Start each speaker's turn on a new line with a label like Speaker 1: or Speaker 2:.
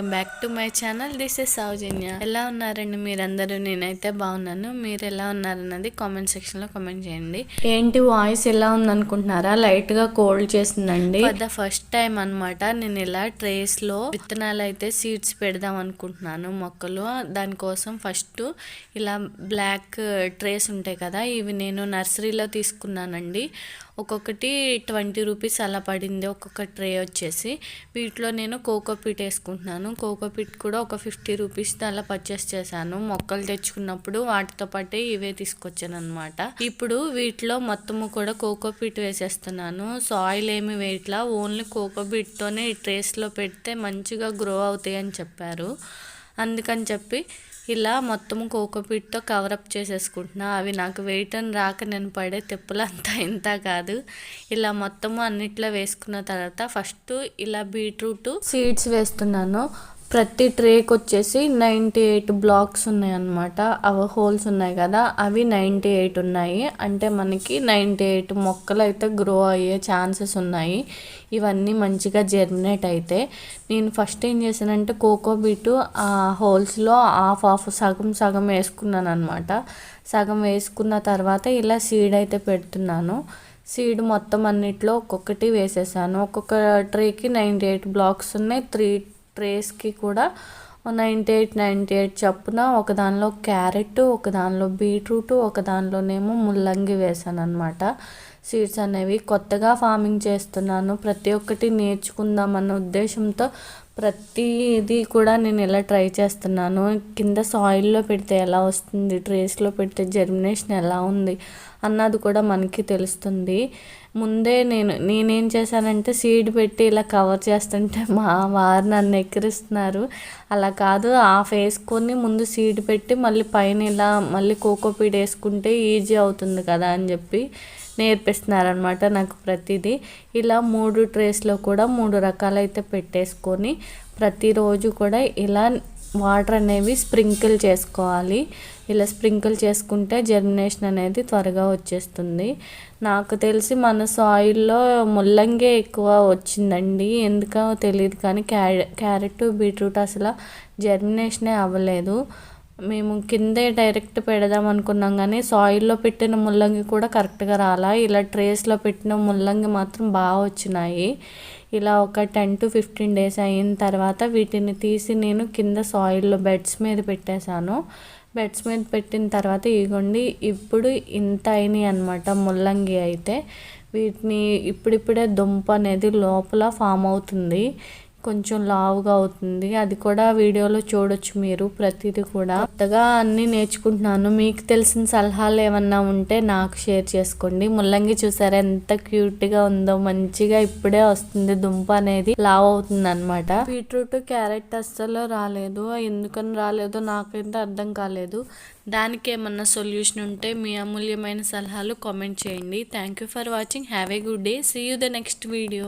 Speaker 1: Back to my channel. This is Soujanya. ఎలా ఉన్నారండి మీరందరూ? నేనైతే బాగున్నాను. మీరు ఎలా ఉన్నారన్నది కామెంట్ సెక్షన్లో కామెంట్ చేయండి. ఏంటి వాయిస్ ఎలా ఉందనుకుంటున్నారా? లైట్గా కోల్డ్ చేసిందండి ఫర్ ద ఫస్ట్ టైం అన్నమాట నేను ఇలా ట్రేస్లో విత్తనాలు అయితే సీడ్స్ పెడదాం అనుకుంటున్నాను. మొక్కలు దానికోసం ఫస్ట్ ఇలా బ్లాక్ ట్రేస్ ఉంటాయి కదా ఇవి నేను నర్సరీలో తీసుకున్నానండి. ఒక్కొక్కటి ట్వంటీ రూపీస్ అలా పడింది ఒక్కొక్క ట్రే వచ్చేసి. వీటిలో నేను కోకో పిట్ వేసుకుంటున్నాను. కోకో పిట్ కూడా ఒక ఫిఫ్టీ రూపీస్ అలా పర్చేస్ చేశాను. మొక్కలు తెచ్చుకున్నప్పుడు వాటితో పాటే ఇవే తీసుకొచ్చాను అనమాట ఇప్పుడు వీటిలో మొత్తము కూడా కోకో పిట్ వేసేస్తున్నాను. సాయిల్ ఏమి వేయట్లా ఓన్లీ కోకో పిట్తోనే ఈ ట్రేస్లో పెడితే మంచిగా గ్రో అవుతాయి అని చెప్పారు. అందుకని చెప్పి ఇలా మొత్తం కోకోపీట్తో కవరప్ చేసేసుకుంటున్నా. అవి నాకు వెయిట్ అని రాక నేను పడే తెప్పులంతా ఇంత కాదు. ఇలా మొత్తము అన్నిట్లో వేసుకున్న తర్వాత ఫస్ట్ ఇలా బీట్రూట్ సీడ్స్ వేస్తున్నాను. ప్రతి ట్రేకి వచ్చేసి నైంటీ ఎయిట్ బ్లాక్స్ ఉన్నాయి అన్నమాట అవి హోల్స్ ఉన్నాయి కదా అవి నైంటీ ఎయిట్ ఉన్నాయి. అంటే మనకి నైంటీ ఎయిట్ మొక్కలు అయితే గ్రో అయ్యే ఛాన్సెస్ ఉన్నాయి. ఇవన్నీ మంచిగా జర్మినేట్ అయితే. నేను ఫస్ట్ ఏం చేశానంటే కోకో బీటు ఆ హోల్స్లో హాఫ్ హాఫ్ సగం సగం వేసుకున్నాను అనమాట సగం వేసుకున్న తర్వాత ఇలా సీడ్ అయితే పెడుతున్నాను. సీడ్ మొత్తం అన్నిట్లో ఒక్కొక్కటి వేసేసాను. ఒక్కొక్క ట్రేకి నైంటీ ఎయిట్ బ్లాక్స్ ఉన్నాయి. త్రీ ట్రేస్కి కూడా నైంటీ ఎయిట్ నైంటీ ఎయిట్ చప్పున ఒక దానిలో క్యారెట్ ఒక దానిలో బీట్రూట్ ఒక దానిలోనేమో ముల్లంగి వేసాను అనమాట సీడ్స్ అనేవి కొత్తగా ఫార్మింగ్ చేస్తున్నాను. ప్రతి ఒక్కటి నేర్చుకుందామన్న ఉద్దేశంతో ప్రతిదీ కూడా నేను ఇలా ట్రై చేస్తున్నాను. కింద సాయిల్లో పెడితే ఎలా వస్తుంది ట్రేస్లో పెడితే జర్మినేషన్ ఎలా ఉంది అన్నది కూడా మనకి తెలుస్తుంది. ముందే నేను నేనేం చేశానంటే సీడ్ పెట్టి ఇలా కవర్ చేస్తుంటే మా వారు నన్ను ఎక్కిరిస్తున్నారు. అలా కాదు హాఫ్ వేసుకొని ముందు సీడ్ పెట్టి మళ్ళీ పైన ఇలా మళ్ళీ కోకోపీడ్ వేసుకుంటే ఈజీ అవుతుంది కదా అని చెప్పి నేర్పిస్తున్నారనమాట నాకు ప్రతిదీ. ఇలా మూడు ట్రేస్లో కూడా మూడు రకాలైతే పెట్టేసుకొని ప్రతిరోజు కూడా ఇలా వాటర్ అనేవి స్ప్రింకిల్ చేసుకోవాలి. ఇలా స్ప్రింకిల్ చేసుకుంటే జర్మినేషన్ అనేది త్వరగా వచ్చేస్తుంది. నాకు తెలిసి మన సాయిల్లో ముల్లంగే ఎక్కువ వచ్చిందండి. ఎందుకో తెలియదు కానీ క్యారె క్యారెట్ బీట్రూట్ అసలు జర్మినేషనే అవ్వలేదు. మేము కిందే డైరెక్ట్ పెడదాం అనుకున్నాం కానీ సాయిల్లో పెట్టిన ముల్లంగి కూడా కరెక్ట్గా రాలా. ఇలా ట్రేస్లో పెట్టిన ముల్లంగి మాత్రం బాగా వచ్చినాయి. ఇలా ఒక టెన్ టు ఫిఫ్టీన్ డేస్ అయిన తర్వాత వీటిని తీసి నేను కింద సాయిల్లో బెడ్స్ మీద పెట్టేశాను. బెడ్స్ మీద పెట్టిన తర్వాత ఇగోండి ఇప్పుడు ఇంత అయినాయి అనమాట ముల్లంగి అయితే. వీటిని ఇప్పుడిప్పుడే దుంప అనేది లోపల ఫామ్ అవుతుంది. కొంచెం లావుగా అవుతుంది. అది కూడా వీడియోలో చూడొచ్చు మీరు ప్రతిదీ కూడా. కొత్తగా అన్నీ నేర్చుకుంటున్నాను. మీకు తెలిసిన సలహాలు ఏమన్నా ఉంటే నాకు షేర్ చేసుకోండి. ముల్లంగి చూసారా? ఎంత క్యూట్గా ఉందో. మంచిగా ఇప్పుడే వస్తుంది. దుంప అనేది లావ్ అవుతుంది అనమాట బీట్రూట్ క్యారెట్ అస్సలు రాలేదు. ఎందుకని రాలేదో నాకైతే అర్థం కాలేదు. దానికి ఏమన్నా సొల్యూషన్ ఉంటే మీ అమూల్యమైన సలహాలు కామెంట్ చేయండి. Thank you for watching. Have a good day. See you the next video.